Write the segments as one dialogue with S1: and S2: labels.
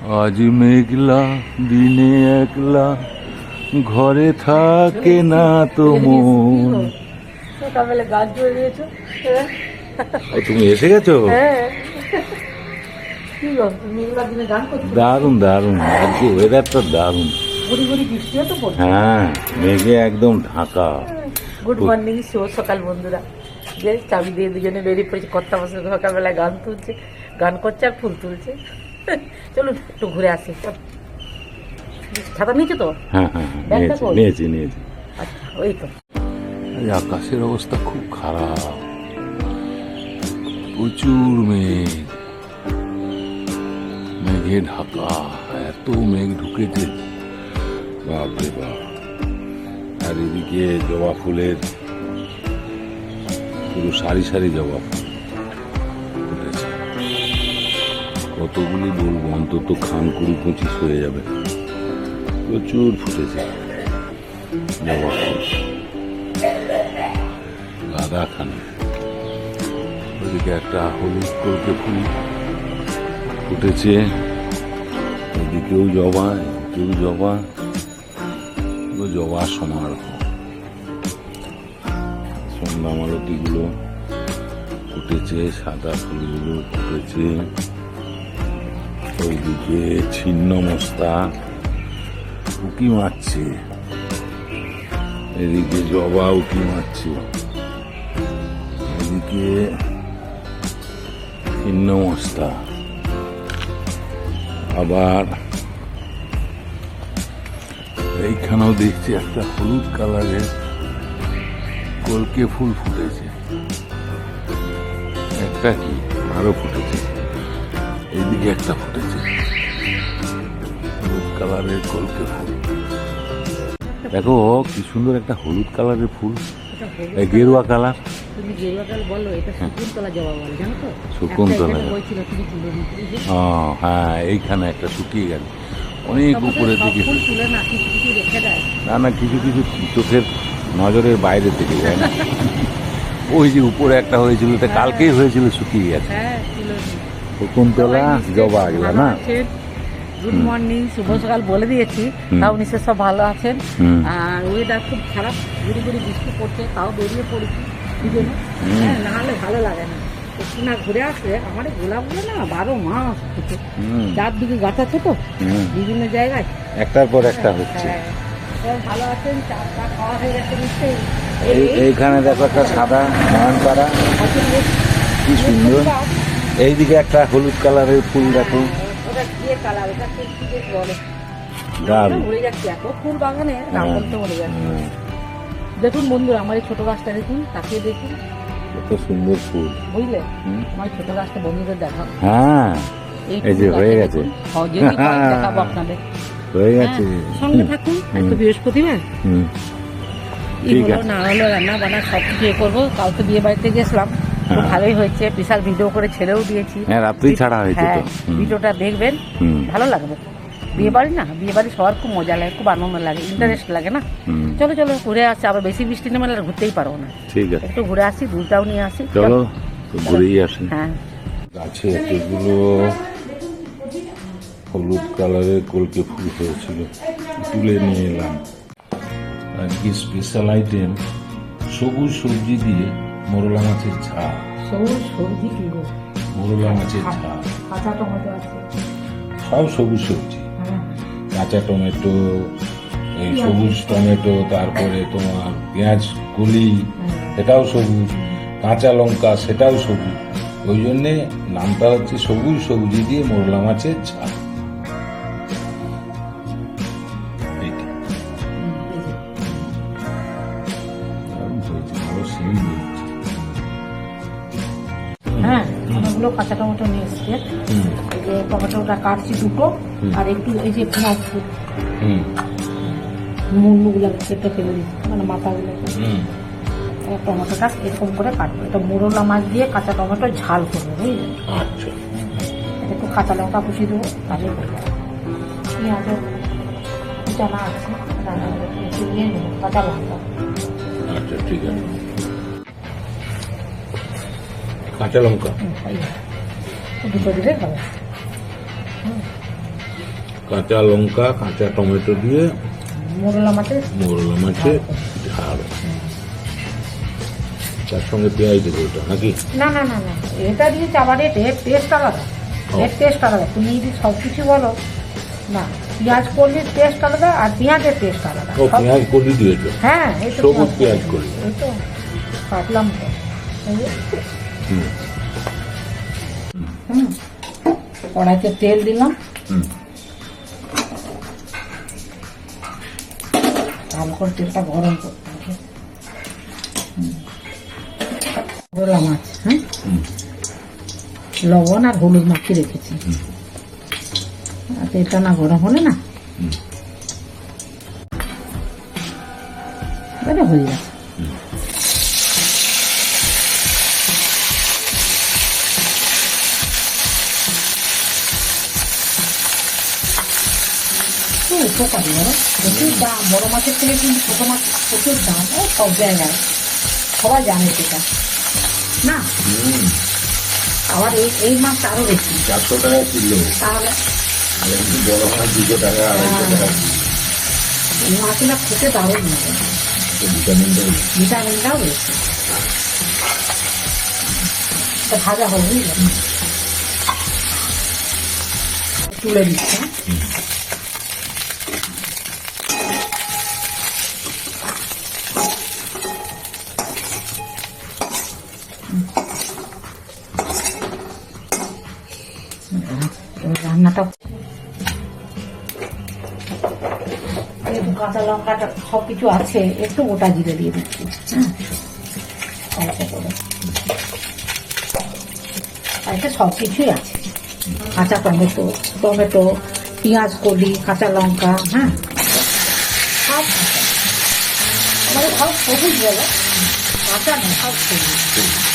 S1: আজ মেঘলা দিনে একলা ঘরে থাকে না তো মন।
S2: জুড়ে
S1: তুমি এসে গেছো?
S2: হ্যাঁ।
S1: দারুণ দারুণ। আজকে ওয়েদারটা দারুণ। হ্যাঁ মেঘে একদম ঢাকা।
S2: গুড মর্নিং শুভ সকাল বন্ধুরা। যে চাবি দিয়ে দুজনে বেরিয়ে পড়েছে। কর্তা বসে সকালবেলা গান তুলছে গান করছে আর ফুল তুলছে। চলুন একটু ঘুরে আসি। ছাতা নিয়েছো তো?
S1: হ্যাঁ হ্যাঁ হ্যাঁ, নিয়েছি নিয়েছি নিয়েছি।
S2: আচ্ছা ওই তো।
S1: আকাশের অবস্থা খুব খারাপ। প্রচুর মেঘ। মেঘে ঢাকা এত মেঘ ঢুকেছে। বাপরে বাপ। আর এদিকে জবা ফুলের পুরো সারি সারি জবা ফুল। কতগুলি বলব অন্তত খান কুড়ি পঁচিশ হয়ে যাবে। প্রচুর ফুটেছে। জবা খান। ওদিকে একটা হলুদ কলকে ফুল ফুটেছে। ওদিকেও জবা, এদিকেও জবা। জবা সমারোহ। সন্ধ্যা মালতিগুলো ফুটেছে, সাদা ফুলগুলো ফুটেছে। ওইদিকে ছিন্ন মস্তা, উকি মারছে। এদিকে জবা উকি মারছে। এদিকে ছিন্ন মস্তা। আবার এইখানেও দেখছি একটা হলুদ কালারের কলকে ফুল ফুটেছে। একটা কি? আরও ফুটেছে। এইদিকে একটা ফুটেছে হলুদ কালারের কলকে ফুল। দেখো কি সুন্দর একটা হলুদ কালারের ফুল। এই গেরুয়া কালার।
S2: তুমি গেরুয়া কাল বলো এটা শকুন্তলা জবা বলে জানো তো?
S1: শকুন্তলা
S2: একটা এখানে
S1: জবা।
S2: বই ছিল তুমি তুলে নিতে এই যে
S1: ও হ্যাঁ এইখানে একটা শুকিয়ে গেল অনেক
S2: সব
S1: উপরের দিকে
S2: না
S1: না কিছু কিছু চোখের নজরের বাইরে থেকে যায় না। ওই যে উপরে একটা হয়েছিল এটা কালকেই হয়েছিল শুকিয়ে গেছে।
S2: হ্যাঁ সবাই
S1: জবা এগুলো না?
S2: গুড মর্নিং শুভ সকাল বলে দিয়েছি। তাও নিশ্চয় সব ভালো আছেন। আর ওয়েদার খুব খারাপ গুড়ি গুড়ি বৃষ্টি পড়ছে তাও বেরিয়ে পড়েছি হ্যাঁ না হলে ভালো লাগে না। না ঘুরে আসলে আমার গোলাপগুলো না বারো মাস চারদিকে গাছ আছে তো বিভিন্ন জায়গায়।
S1: একটার পর একটা হচ্ছে।
S2: হ্যাঁ। ভালো আছেন চা চা খাওয়া হয়ে গেছে নিশ্চয়ই।
S1: এইখানে দেখো একটা সাদা নয়নতারা কি সুন্দর। এইদিকে একটা হলুদ কালারের ফুল দেখো।
S2: কালার? ওটা কি কি বেশ বলে?
S1: দারুণ
S2: উড়ে এত ফুল বাগানে
S1: হ্যাঁ।
S2: যাচ্ছে। দেখুন বন্ধুরা আমার এই ছোট গাছটা দেখুন তাকিয়ে দেখুন।
S1: কত সুন্দর ফুল।
S2: বুঝলে? আমার ছোট গাছটা বন্ধুদের
S1: হ্যাঁ। এই যে হয়ে গেছে।
S2: দেখুন। হ্যাঁ, হয় দেখাবো আপনাদের।
S1: হয়ে গেছে।
S2: হ্যাঁ, সঙ্গে থাকুন আজকে বৃহস্পতিবার
S1: হুম।
S2: হলো না হলো রান্না বান্না সব কিছু করব। কালকে বিয়ে বাড়িতে গেছিলাম।
S1: হ্যাঁ।
S2: ভালোই হয়েছে বিশাল ভিডিও করে ছেড়েও দিয়েছি।
S1: হ্যাঁ রাত্রেই ছাড়া হয়েছে
S2: হ্যাঁ
S1: তো
S2: ভিডিওটা দেখবেন ভালো লাগবে। বিয়ে বাড়ি না বিয়ে বাড়ি সবার খুব মজা লাগে খুব আনন্দ লাগে ইন্টারেস্ট লাগে না। চলো চলো ঘুরে আসছি আবার বেশি বৃষ্টি নেমে আর ঘুরতেই পারব না।
S1: ঠিক আছে।
S2: একটু ঘুরে আসি দুধটাও নিয়ে আসি।
S1: চলো ঘুরেই আসি।
S2: হ্যাঁ।
S1: গাছে এতগুলো হলুদ কালারের কলকে ফুল হয়েছিল তুলে নিয়ে এলাম। আজকে স্পেশাল আইটেম সবুজ সবজি দিয়ে মোরলা মাছের ঝাল
S2: সবুজ সবজি কি গো?
S1: মোরলা মাছের ঝাল
S2: কাঁচা টমেটো আছে।
S1: সব সবুজ সবজি।
S2: হ্যাঁ।
S1: কাঁচা টমেটো এই সবুজ টমেটো তারপরে তোমার পেঁয়াজ কলি সেটাও সবুজ। কাঁচা লঙ্কা সেটাও সবুজ। ওই জন্যে নামটা হচ্ছে সবুজ সবজি দিয়ে মোরলা মাছের ঝাল ভালো
S2: অনেকগুলো কাঁচা টমেটো নিয়ে এসছে। যে টমেটোটা কাটছি দুটো আর একটু এই যে মুন্ডুগুলো কেটে ফেলে দিচ্ছি মানে মাথাগুলো। টমেটোটা এরকম করে কাটবো। এটা মুরলা মাছ দিয়ে কাঁচা টমেটো ঝাল করব বুঝলে?
S1: আচ্ছা।
S2: একটু কাঁচা লঙ্কা কুচি দেবো তাহলে পেঁয়াজও জানা আছে কাঁচা লঙ্কা।
S1: আচ্ছা ঠিক আছে। কাঁচা লঙ্কা।
S2: দুটো দিলে হবে
S1: কাঁচা লঙ্কা কাঁচা টমেটো দিয়ে
S2: মোরলা মাছের
S1: মোরলা মাছের ঝাল। তার সঙ্গে পেঁয়াজ দেবো ওটা নাকি?
S2: না না না না এটা দিয়েছে আবার এর টেস্ট আলাদা। এর টেস্ট আলাদা। তুমি যদি সব কিছু বলো না পেঁয়াজ করলে টেস্ট আলাদা আর পেঁয়াজের টেস্ট আলাদা।
S1: ও পেঁয়াজ কলি দিয়েছ?
S2: হ্যাঁ
S1: সবুজ পেঁয়াজ কলি।
S2: এই তো কাটলাম তো। কড়াইতে তেল দিলাম। ভালো করে তেলটা গরম করতে হবে। গোলা মাছ হ্যাঁ? লবণ আর হলুদ মাখিয়ে রেখেছি। আর তেলটা না গরম হলে না। হয়ে যাবে উপকারী বলো প্রচুর দাম বড় মাছের থেকে কিন্তু ছোট মাছ প্রচুর দাম ও সব জায়গায়। সবাই জানে সেটা। না? আবার এই এই মাছটা আরও বেশি।
S1: চারশো টাকা কিলো।
S2: তাহলে
S1: বড় মাছ দুশো টাকা আড়াইশো টাকা
S2: এই মাছগুলো খেতে দারুণ লাগে।
S1: ভিটামিনটা
S2: ভিটামিনটাও রয়েছে ভাজা হবে তুলে দিচ্ছে। কাঁচা লঙ্কাটা সব কিছু আছে, একটু গোটা জিরে দিয়ে দিচ্ছি। করে সব কিছুই আছে। কাঁচা টমেটো টমেটো, পেঁয়াজ কলি, কাঁচা লঙ্কা হ্যাঁ। সব আমাদের সব সবুজ বলে। কাঁচা না, সব সবুজ।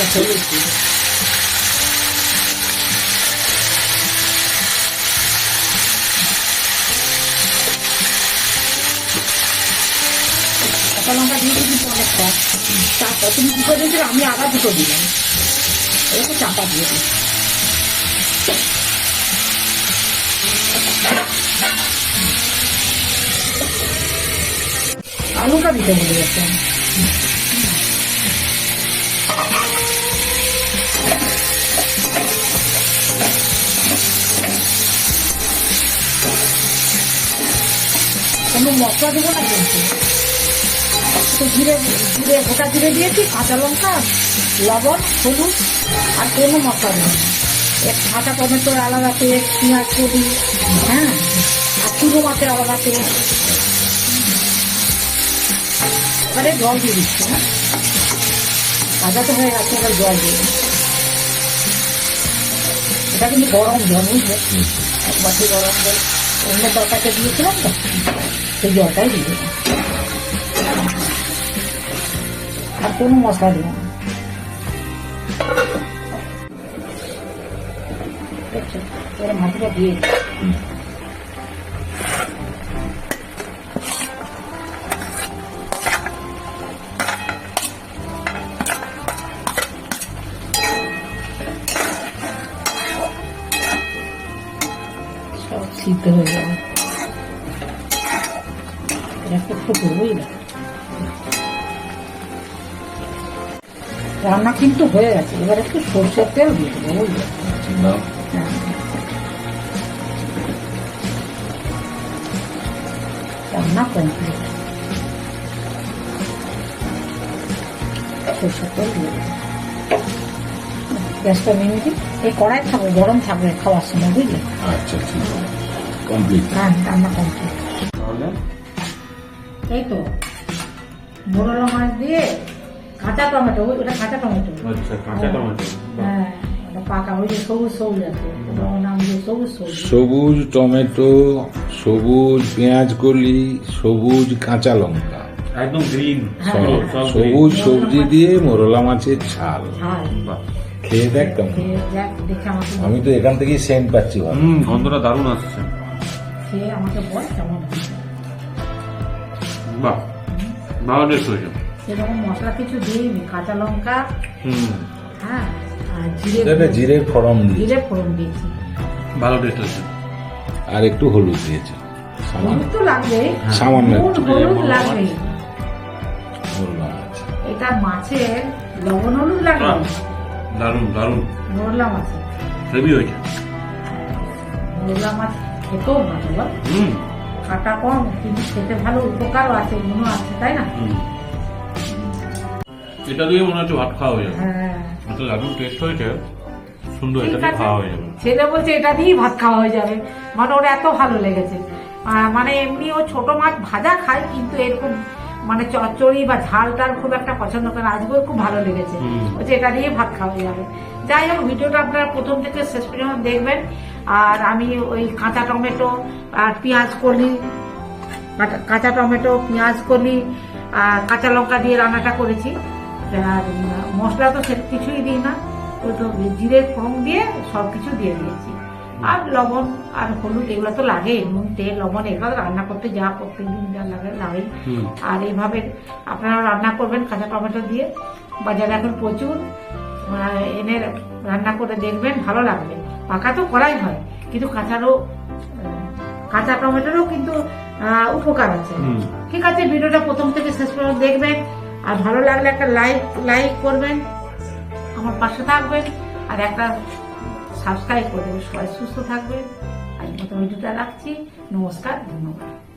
S2: হলুদ দিয়ে কাঁচা লঙ্কা দিয়ে দিয়েছি অনেকটা চাপা তুমি দুটো দিয়েছিলে আমি আবার দুটো দিলাম একটু চাপা দিয়ে দিই আলুটা দিতে ভুলে গেছে কোনো মশলা দেবো না কিন্তু। তো জিরে গোটা জিরে দিয়েছি, কাঁচা লঙ্কা, লবণ, হলুদ, আর কোনো মশলা দেবো না। এক কাঁচা টমেটোর আলাদা পেস্ট, পেঁয়াজ করি হ্যাঁ আর চুনো মাছের আলাদা পেস্ট। এবারে জল দিয়ে দিচ্ছি হ্যাঁ। কাঁচা তো হয়ে গেছে, এবার জল দিয়ে এটা কিন্তু গরম জল, বুঝলে? এক বাটি গরম জল। অন্য তরকারিতে দিয়েছিলাম তো। সেই জলটাই দিয়ে দিলাম আর কোনো মশলা দেখছ? এবার মাটিটা দিয়ে সিদ্ধ হয়ে যাবে একটু রান্না কিন্তু হয়ে গেছে। এবার একটু সরষের তেল দিয়ে দেবো বুঝলে? হ্যাঁ। রান্না কমপ্লিট সরষের তেল দিয়ে দেবো। গ্যাসটা নেমে এই কড়াই থাকবে গরম থাকবে খাওয়ার সময় বুঝলে?
S1: আচ্ছা কমপ্লিট
S2: হ্যাঁ রান্না কমপ্লিট
S1: তাহলে?
S2: এই তো মোরলা মাছ দিয়ে কাঁচা টমেটো ওটা কাঁচা টমেটো।
S3: আচ্ছা কাঁচা টমেটো।
S2: হ্যাঁ ওটা পাকা ওই যে সবুজ সবুজ আছে। সবুজ সবুজ।
S1: সবুজ টমেটো সবুজ পেঁয়াজ কলি সবুজ কাঁচা লঙ্কা।
S3: একদম গ্রিন
S2: হ্যাঁ,
S1: সবুজ সবজি দিয়ে মোরলা মাছের ঝাল।
S2: হ্যাঁ
S1: খেয়ে দেখ কেমন।
S2: বল।
S1: আমি তো এখান থেকেই সেন্ট পাচ্ছি ভালো।
S3: গন্ধটা দারুণ আসছে।
S2: খেয়ে আমাকে বল কেমন।
S3: বাহ ভালো টেস্ট হয়েছে।
S2: সেরকম মশলা কিছু দিইনি কাঁচা লঙ্কা
S3: হুম।
S2: হ্যাঁ আর জিরে জিরে ফোড়ন দিয়েছি।
S3: ভালো টেস্ট
S1: আর একটু হলুদ দিয়েছে।
S2: হলুদ তো লাগবে।
S1: সামান্য
S2: হলুদ লাগবে। এটা মাছের লবণ হলুদ লাগবে?
S3: আহ, দারুণ দারুণ।
S2: মোরলা মাছে
S3: হেভি হয়েছে।
S2: মোরলা মাছ খেতেও ভালো
S3: হুম।
S2: কাটা কম কিন্তু খেতে ভালো উপকারও আছে গুণও আছে তাই না?
S3: এটা দিয়ে মনে হচ্ছে ভাত খাওয়া হয়ে যাবে।
S2: হ্যাঁ।
S3: এত দারুণ টেস্ট হয়েছে? সুন্দর এটা দিয়ে খাওয়া হয়ে যাবে।
S2: ছেলে বলছে এটা দিয়েই ভাত খাওয়া হয়ে যাবে। মানে ওর এত ভালো লেগেছে। মানে এমনি ও ছোট মাছ ভাজা খায় কিন্তু এরকম মানে চচ্চড়ি বা ঝাল টাল খুব একটা পছন্দ করে। আজকেও খুব ভালো লেগেছে। বলছে এটা দিয়ে ভাত খাওয়া হয়ে যাবে। যাই হোক ভিডিওটা আপনারা প্রথম থেকে শেষ পর্যন্ত দেখবেন। আর আমি ওই কাঁচা টমেটো আর পেঁয়াজ কলি কাঁচা- টমেটো পেঁয়াজ কলি আর কাঁচা লঙ্কা দিয়ে রান্নাটা করেছি। আর মশলা তো সে কিছুই দিই না ওই তো জিরে ফোড়ন দিয়ে সব কিছু দিয়ে দিয়েছি। আর লবণ আর হলুদ এগুলো তো লাগে নুন তেল লবণ এগুলো রান্না করতে যা প্রত্যেক দিন যা লাগে
S3: লাগে
S2: আর এইভাবে আপনারা রান্না করবেন কাঁচা টমেটো দিয়ে। বাজারে এখন প্রচুর এনে রান্না করে দেখবেন ভালো লাগবে। পাকা তো করাই হয় কিন্তু কাঁচারও কাঁচা টমেটোরও কিন্তু উপকার আছে। ঠিক আছে ভিডিওটা প্রথম থেকে শেষ পর্যন্ত দেখবেন আর ভালো লাগলে একটা লাইক লাইক করবেন আমার পাশে থাকবেন আর একটা সাবস্ক্রাইব করবেন। সবাই সুস্থ থাকবেন। আজ মতো ভিডিওটা রাখছি। নমস্কার ধন্যবাদ।